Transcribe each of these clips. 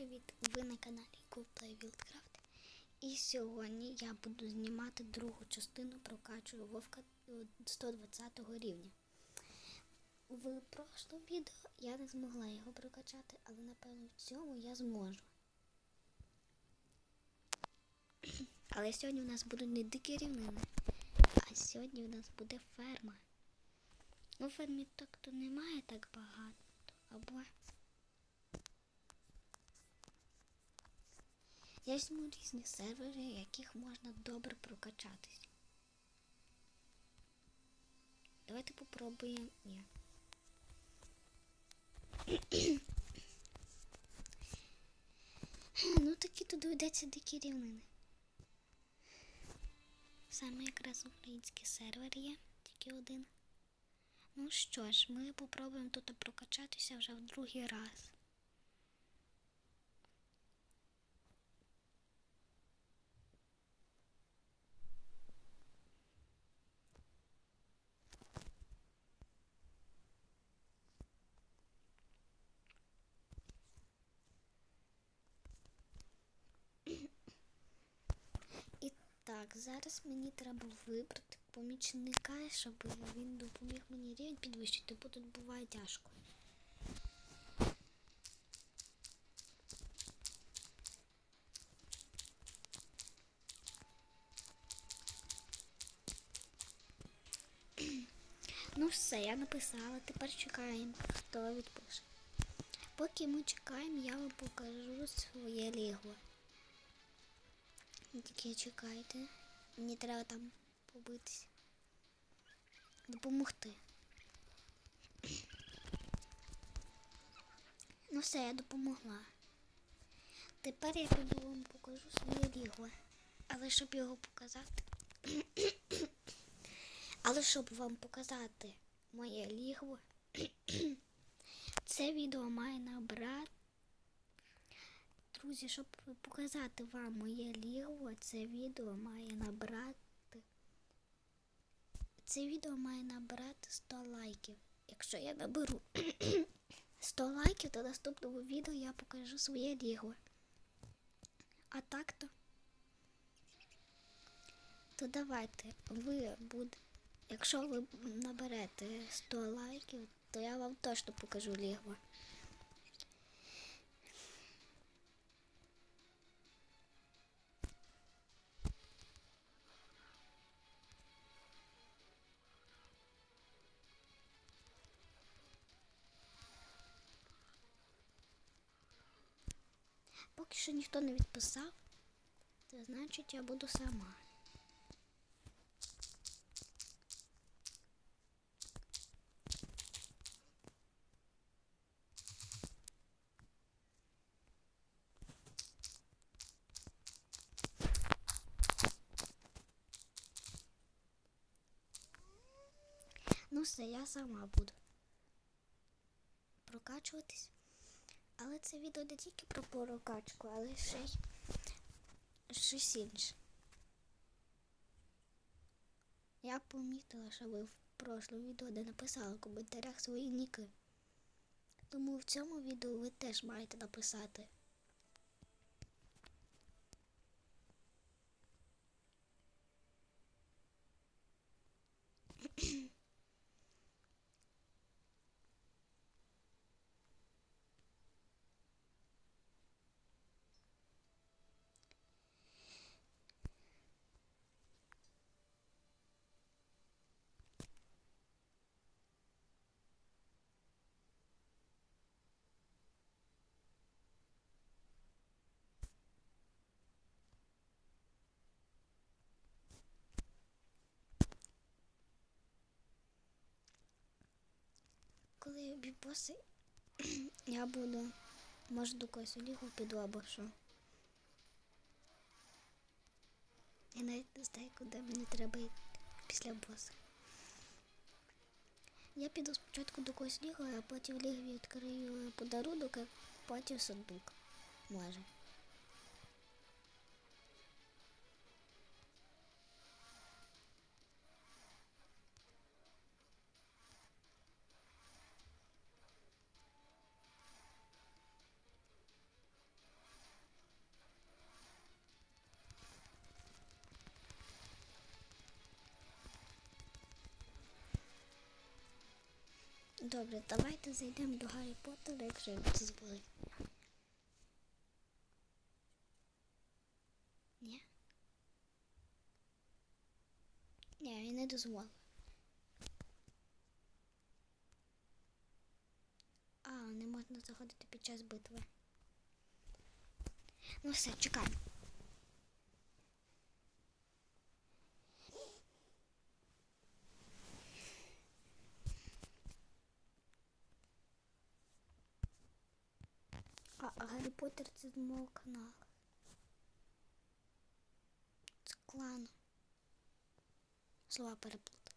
привіт! Ви на каналі GoPlay Wildcraft. І сьогодні я буду знімати другу частину прокачую Вовка е, 120 рівня. В прошлому відео я не змогла його прокачати, але напевно в цьому я зможу. Але сьогодні у нас будуть не дикі рівнини, а сьогодні у нас буде ферма. У фермі так то немає так багато. Або Я візьму різні сервери, яких можна добре прокачатись. Давайте попробуємо. Ні. ну такі тут доведеться дикі рівнини. Саме якраз український сервер є, тільки один. Ну що ж, ми попробуємо тут прокачатися вже в другий раз. І так, зараз мені треба вибрати помічника, щоб він допоміг мені рівень підвищити, бо тут буває тяжко. Ну все, я написала, тепер чекаємо, хто відпише. Поки ми чекаємо, я вам покажу своє лігло. Тільки чекайте. Мені треба там побитися. Допомогти. Ну все, я допомогла. Тепер я піду вам покажу своє лігло. Але щоб його показати. Але щоб вам показати моє лігло, це відео має набрати. Друзі, щоб показати вам моє лігло, це відео має набрати. Це відео має набрати 100 лайків. Якщо я наберу 100 лайків, то наступному відео я покажу своє лігло. А так то, давайте ви буде. Якщо ви наберете 100 лайків, то я вам точно покажу лігло. Поки що ніхто не відписав, це значить я буду сама. Ну все, я сама буду прокачуватись. Але це відео не тільки про прокачку, але ще й щось інше. Я помітила, що ви в прошлому відео не написали в коментарях свої ніки. Тому в цьому відео ви теж маєте написати. Коли бібоси я буду, може до когось у лігу піду або що. Я навіть не знаю, куди мені треба йти після боса. Я піду спочатку до когось лігу, а потім в лігві відкрию подарунок, а потім сундук. Може. Добре, давайте зайдемо до Гаррі Поттера, якщо він дозволить. Ні? Ні, він не дозволив. А, не можна заходити під час битви. Ну все, чекаємо. 37 канала. Це клан. Слова переплутав.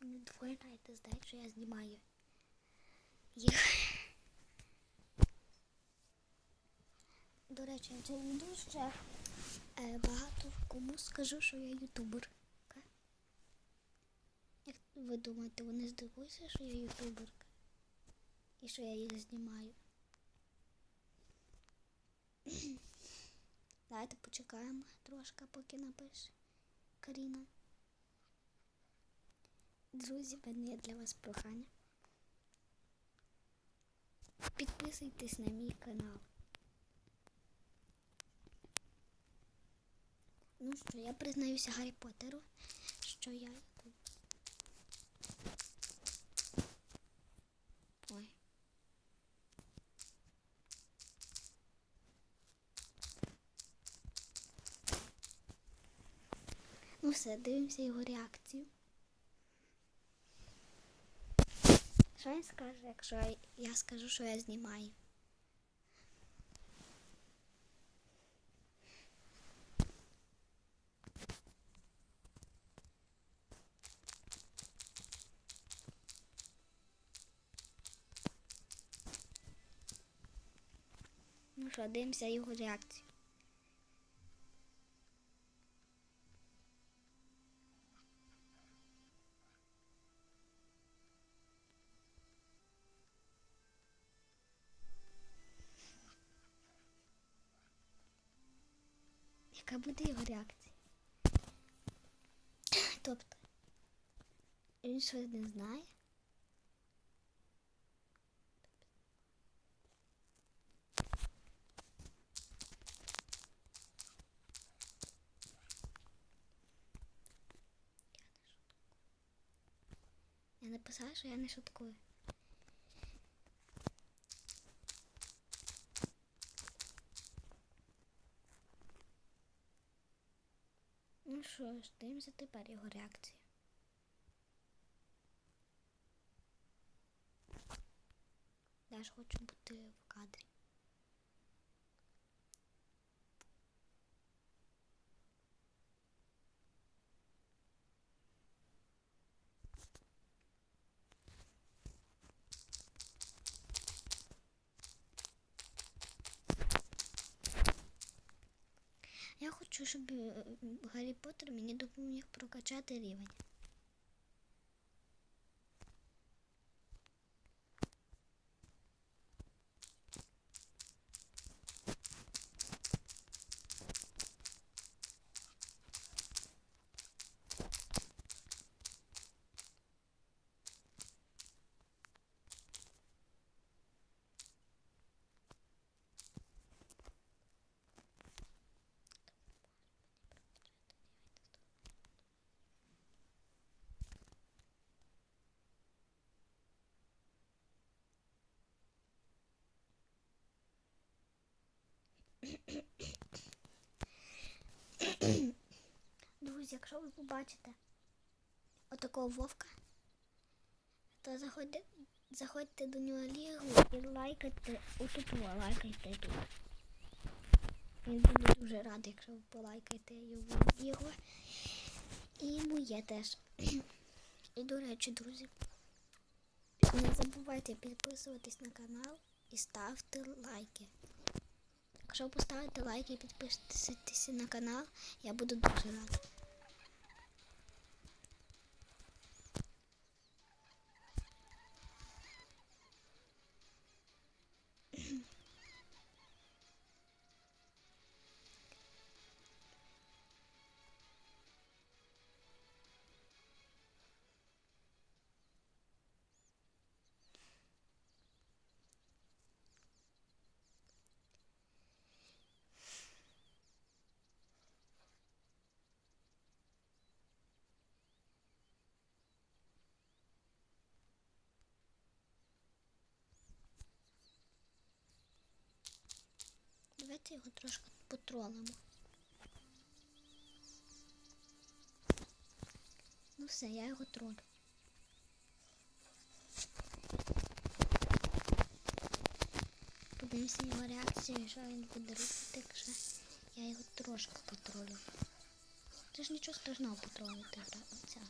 Вони двоє навіть знають, що я знімаю їх. До речі, я дуже е, багато кому скажу, що я ютубер. Ви думаєте, вони здивуються, що я ютуберка? І що я їх знімаю? Давайте почекаємо трошки, поки напише Каріна. Друзі, мене є для вас прохання. Підписуйтесь на мій канал. Ну що, я признаюся Гаррі Поттеру, що я тут. Ой. Ну все, дивимося його реакцію. Що він скаже, якщо я- я скажу, що я знімаю? Ну що, дивимося його реакцію. Яка буде його реакція? Тобто, він щось не знає. Я написала, що я не шуткую. Ну що ж, дивимося тепер його реакцію. Я ж хочу бути в кадрі. Я хочу, щоб е, Гаррі Поттер мені допоміг прокачати рівень. Друзі, якщо ви побачите отакого вовка, то заходьте, заходьте до нього лігу і лайкайте отут лайкайте тут. Він буде дуже радий, якщо ви полайкаєте його його. І моє теж. І до речі, друзі, не забувайте підписуватись на канал і ставте лайки. Якщо поставите лайк і підпишетеся на канал, я буду дуже рада. Давайте його трошки потролимо. Ну все, я його тролю. Подивимося його реакцію, що він буде робити, якщо я його трошки потролю. Це ж нічого страшного потролити. Оця.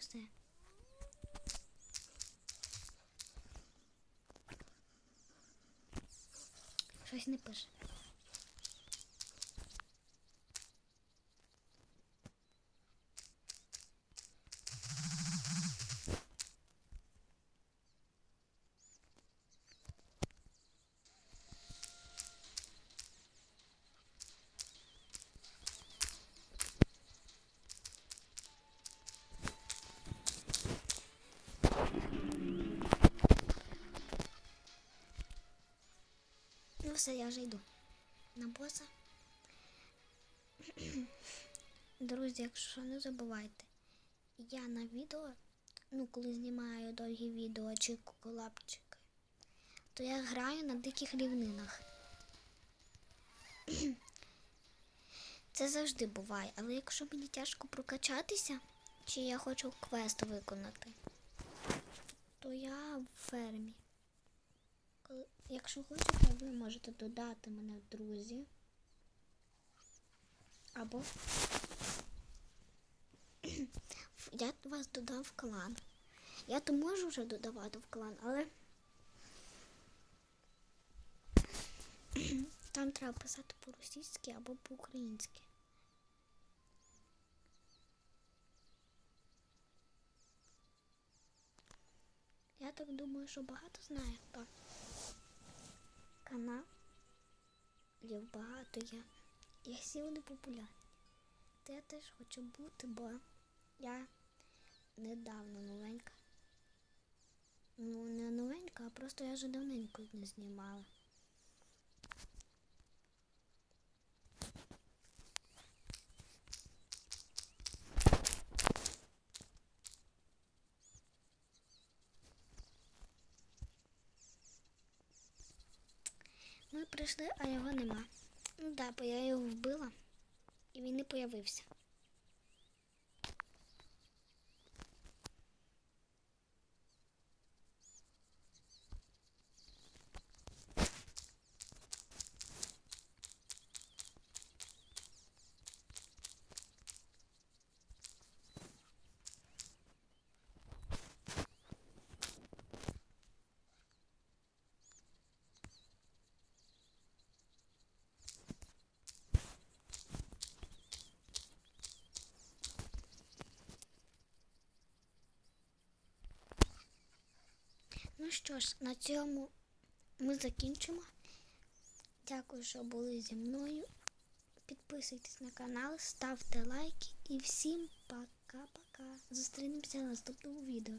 Все. Щось не пише. Все, я вже йду на боса. Друзі, якщо не забувайте, я на відео, ну коли знімаю довгі відео чи колапчики, то я граю на диких рівнинах. Це завжди буває, але якщо мені тяжко прокачатися, чи я хочу квест виконати, то я в фермі. Якщо хочете, ви можете додати мене в друзі. Або я вас додам в клан. Я то можу вже додавати в клан, але там треба писати по-російськи або по-українськи. Я так думаю, що багато знає хто. Каналів багато є. І всі вони популярні. Та я теж хочу бути, бо я недавно новенька. Ну, не новенька, а просто я вже давненько не знімала. Прийшли, а його нема. Ну так, бо я його вбила і він не появився. Ну що ж, на цьому ми закінчимо. Дякую, що були зі мною. Підписуйтесь на канал, ставте лайки і всім пока-пока. Зустрінемося в наступному відео.